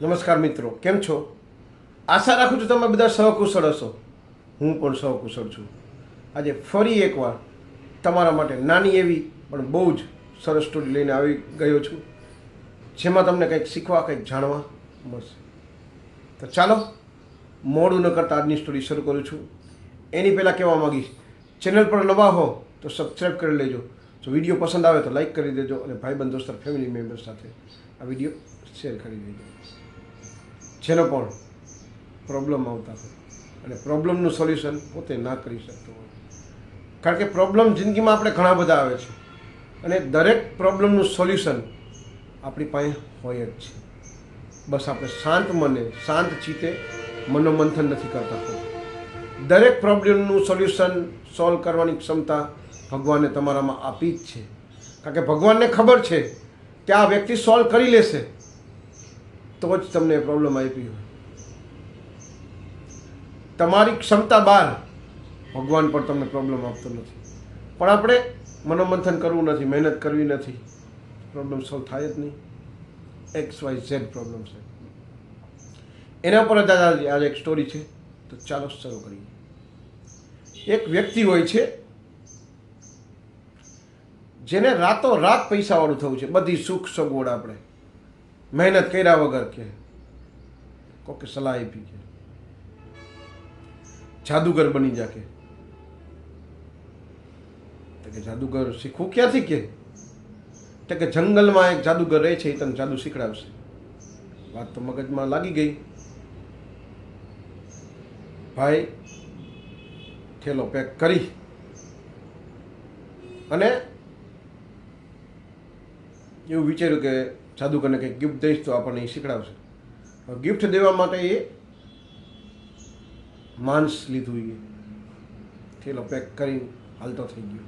નમસ્કાર મિત્રો, કેમ છો? આશા રાખું છું તમે બધા સહકુશળ હશો. હું પણ સહકુશળ છું. આજે ફરી એકવાર તમારા માટે નાની એવી, પણ બહુ જ સરસ સ્ટોરી લઈને આવી ગયો છું. જેમાં તમને કંઈક શીખવા, કંઈક જાણવા મળશે. તો ચાલો, મોડું ન કરતાં આજની સ્ટોરી શરૂ કરું છું. એની પહેલાં કહેવા માગીશ ચેનલ પર નવા હો તો સબસ્ક્રાઈબ કરી લેજો. જો વીડિયો પસંદ આવે તો લાઈક કરી દેજો અને ભાઈબંધ, દોસ્તર ફેમિલી મેમ્બર સાથે આ વીડિયો શેર કરી દેજો. જેનો પણ પ્રોબ્લેમ આવતા હોય. અને પ્રોબ્લેમનું સોલ્યુશન પોતે ના કરી શકતો હોય. કારણ કે પ્રોબ્લેમ જિંદગીમાં આપણે ઘણા બધા આવે છે. અને દરેક પ્રોબ્લેમનું સોલ્યુશન આપણી પાસે હોય જ છે. બસ આપણે શાંત મને, શાંત ચિત્તે મનોમંથન નથી કરતા હોતા. દરેક પ્રોબ્લેમનું સોલ્યુશન સોલ્વ કરવાની ક્ષમતા ભગવાને તમારામાં આપી જ છે. કારણ કે ભગવાનને ખબર છે કે આ વ્યક્તિ સોલ્વ કરી લેશે. તો જ તમને પ્રોબ્લેમ આપી હોય. તમારી ક્ષમતા બહાર ભગવાન પણ તમને પ્રોબ્લેમ આપતો નથી. પણ આપણે મનોમંથન કરવું નથી, મહેનત કરવી નથી. પ્રોબ્લેમ સોલ્વ થાય જ નહીં. એક્સ વાય ઝેડ પ્રોબ્લેમ છે. એના પર જ આજે એક સ્ટોરી છે. તો ચાલો શરૂ કરીએ. એક વ્યક્તિ હોય છે, જેને રાતો રાત પૈસાવાળું થવું છે. બધી સુખ સગવડ આપણે. મહેનત કર્યા વગર કે કોકે સલાહ આપી કે જાદુગર બની જા કે. કે જાદુગર શીખવું ક્યાંથી કે? તો કે જંગલમાં એક જાદુગર રહે છે, એ તને જાદુ શીખડાવશે. વાત તો મગજમાં લાગી ગઈ. ભાઈ, થેલો પેક કરી. અને એવું વિચાર્યું કે જાદુગરને કંઈક ગિફ્ટ દઈશ તો આપણને એ શીખડાવશે. ગિફ્ટ દેવા માટે એ માંસ લીધું એ થેલો પેક કરી હાલતો થઈ ગયો.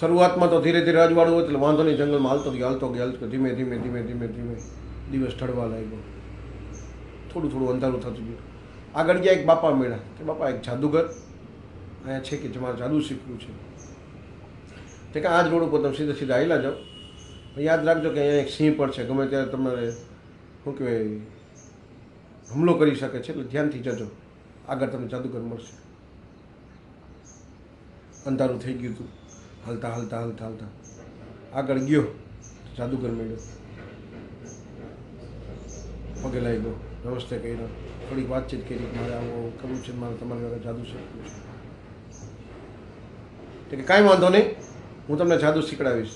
શરૂઆતમાં તો ધીરે ધીરે અજવાળું હોય એટલે વાંધો નહીં, જંગલમાં હાલતો ગયો હાલતો ગયો, હાલતો ધીમે ધીમે ધીમે ધીમે ધીમે દિવસ ઠળવા લાગ્યો. થોડું થોડું અંધારું થતું ગયું. આગળ ગયા એક બાપા મેળા કે બાપા, એક જાદુગર. અહીંયા છે કે તમારે જાદુ શીખવું છે. તે કે આ જ રોડ ઉપર તમે સીધા સીધા આવેલા જાઓ. યાદ રાખજો કે અહીંયા એક સિંહ પણ છે. ગમે ત્યારે તમારે, શું કહેવાય, હુમલો કરી શકે છે, એટલે ધ્યાનથી જજો. આગળ તમને જાદુગર મળશે. અંધારું થઈ ગયું હતું. હાલતા હાલતા હાલતા હાલતા. આગળ ગયો, જાદુગર મળ્યો. પગે લાગી ગયો નમસ્તે કર્યો થોડીક વાતચીત કરી. મારે આવું કરવું છે. મારે તમારી જાદુ શીખવું છે કે કાંઈ વાંધો નહીં. હું તમને જાદુ શીખડાવીશ.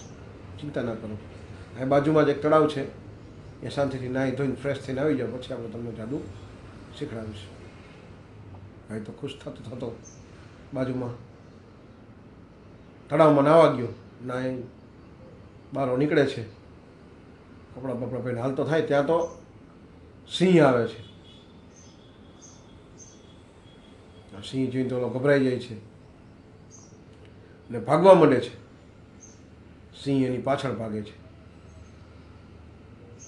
ચિંતા ના કરો. આ બાજુમાં જ એક તળાવ છે. એ શાંતિથી નાહી ધોઈને ફ્રેશ થઈને આવી જાઓ, પછી આપણે તમને જાદુ શીખડાવીશ. ભાઈ તો ખુશ થતો થતો બાજુમાં તળાવમાં નાવા ગયો. નાહી બારો નીકળે છે. કપડાં બપડા પહેરીને હાલતો થાય, ત્યાં તો સિંહ આવે છે. સિંહ જોઈને તો ગભરાઈ જાય છે. ને ભાગવા માંડે છે. સિંહ એની પાછળ ભાગે છે.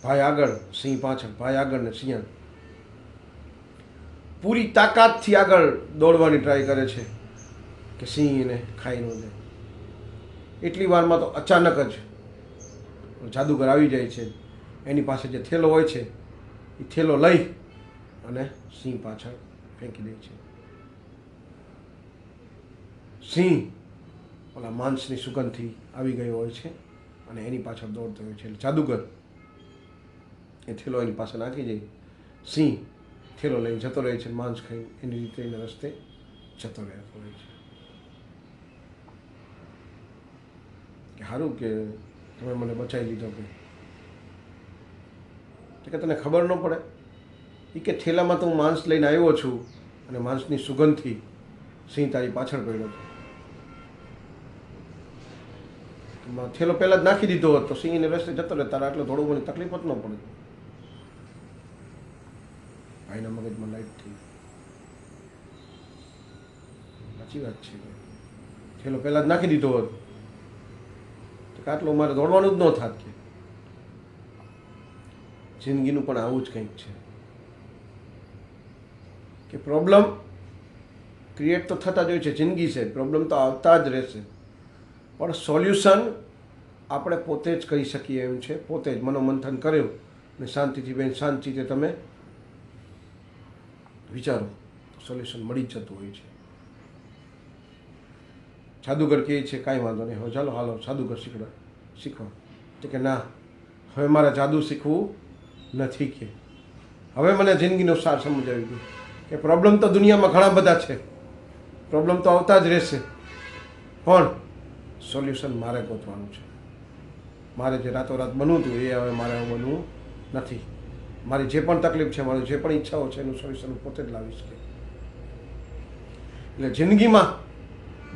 ભાઈ આગળ, સિંહ પાછળ, ભાઈ આગળ ને સિંહ પૂરી તાકાતથી આગળ દોડવાની ટ્રાય કરે છે કે સિંહ એને ખાઈ ન જાય એટલી વારમાં તો અચાનક જ જાદુગર આવી જાય છે. એની પાસે જે થેલો હોય છે, એ થેલો લઈ અને સિંહ પાછળ ફેંકી દે છે. સિંહ ઓલા માંસની સુગંધથી આવી ગયો હોય છે અને એની પાછળ દોડતો હોય છે. એટલે જાદુગર એ થેલો એની પાસે નાખી જાય સિંહ થેલો લઈને જતો રહે છે માંસ ખાઈ એની રીતે એના રસ્તે જતો રહેતો હોય છે. કે સારું કે તમે મને બચાવી લીધો કે? કે તને ખબર ન પડે. એ કે થેલામાં તો હું માંસ લઈને આવ્યો છું અને માંસની સુગંધથી સિંહ તારી પાછળ પડ્યો હતો તો માં થેલો પહેલાં જ નાખી દીધો હોત તો સિંહ એને રસ્તે જતો રહે તારા આટલો થોડું ઘણી તકલીફ જ ન પડે. ભાઈના મગજમાં લાઈટ થઈ. સાચી વાત છે થેલો પહેલાં જ નાખી દીધો હોત તો કાટલો મારે દોડવાનું જ ન થાત કે. જિંદગીનું પણ આવું જ કંઈક છે. કે પ્રોબ્લેમ ક્રિએટ તો થતા જ હોય છે, જિંદગી છે પ્રોબ્લેમ તો આવતા જ રહેશે. પણ સોલ્યુશન આપણે પોતે જ કહી શકીએ એમ છે, પોતે જ મનોમંથન કર્યું અને શાંતિથી બેન શાંતિથી તમે વિચારો, સોલ્યુશન મળી જ જતું હોય છે. જાદુગર કહે છે, કાંઈ વાંધો નહીં, હવે ચાલો, હાલો, જાદુગર શીખવા શીખવા. તો કે, ના, હવે મારે જાદુ શીખવું નથી કે. હવે મને જિંદગીનો સાર સમજાવી ગયો કે પ્રોબ્લેમ તો દુનિયામાં ઘણા બધા છે. પ્રોબ્લેમ તો આવતા જ રહેશે. પણ સોલ્યુશન મારે ગોતવાનું છે. મારે જે રાતોરાત બનવું હતું એ હવે મારે બનવું નથી. મારી જે પણ તકલીફ છે, મારી જે પણ ઈચ્છાઓ છે, એનું સોલ્યુશન પોતે જ લાવીશ કે. એટલે જિંદગીમાં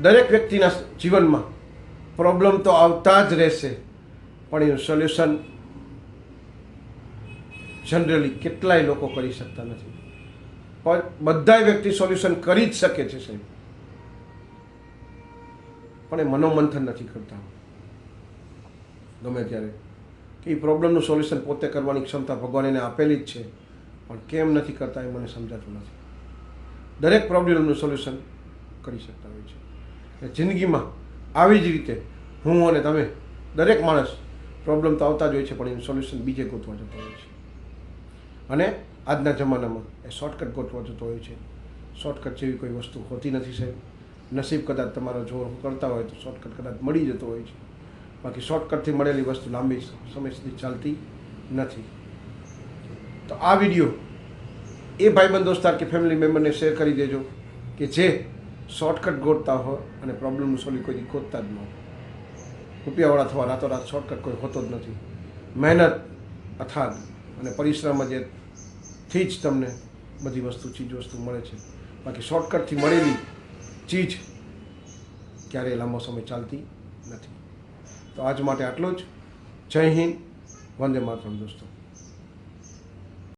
દરેક વ્યક્તિના જીવનમાં પ્રોબ્લેમ તો આવતા જ રહેશે, પણ એનું સોલ્યુશન જનરલી કેટલાય લોકો કરી શકતા નથી. પણ બધાય વ્યક્તિ સોલ્યુશન કરી જ શકે છે, સાહેબ. પણ એ મનોમંથન નથી કરતા. ગમે ત્યારે. કે એ પ્રોબ્લેમનું સોલ્યુશન પોતે કરવાની ક્ષમતા ભગવાન એને આપેલી જ છે. પણ કેમ નથી કરતા એ મને સમજાતું નથી. દરેક પ્રોબ્લેમનું સોલ્યુશન કરી શકતા હોય છે. જિંદગીમાં આવી જ રીતે હું અને તમે દરેક માણસ પ્રોબ્લેમ તો આવતા જ હોય છે, પણ એનું સોલ્યુશન બીજે ગોતવા જતો હોય છે. અને આજના જમાનામાં એ શોર્ટકટ ગોતવા જતો હોય છે. શોર્ટકટ જેવી કોઈ વસ્તુ હોતી નથી સાહેબ. નસીબ કદાચ તમારો જોર કરતા હોય તો શોર્ટકટ કદાચ મળી જતો હોય છે. બાકી શોર્ટકટથી મળેલી વસ્તુ લાંબી સમય સુધી ચાલતી નથી. તો આ વીડિયો એ ભાઈબંધ દોસ્તાર કે ફેમિલી મેમ્બરને શેર કરી દેજો કે જે શોર્ટકટ ગોતતા હોય અને પ્રોબ્લેમનું સોલ્યુ કોઈ ગોતતા જ ન હોય. રૂપિયાવાળા થવા રાતોરાત શોર્ટકટ કોઈ હોતો જ નથી. મહેનત, અથાગ અને પરિશ્રમ જે થી જ તમને બધી વસ્તુ, ચીજ વસ્તુ મળે છે. બાકી શોર્ટકટથી મળેલી ચીજ ક્યારેય લાંબો સમય ચાલતી નથી. તો આજ માટે આટલું જ. જય હિન્દ. વંદે માતરમ દોસ્તો.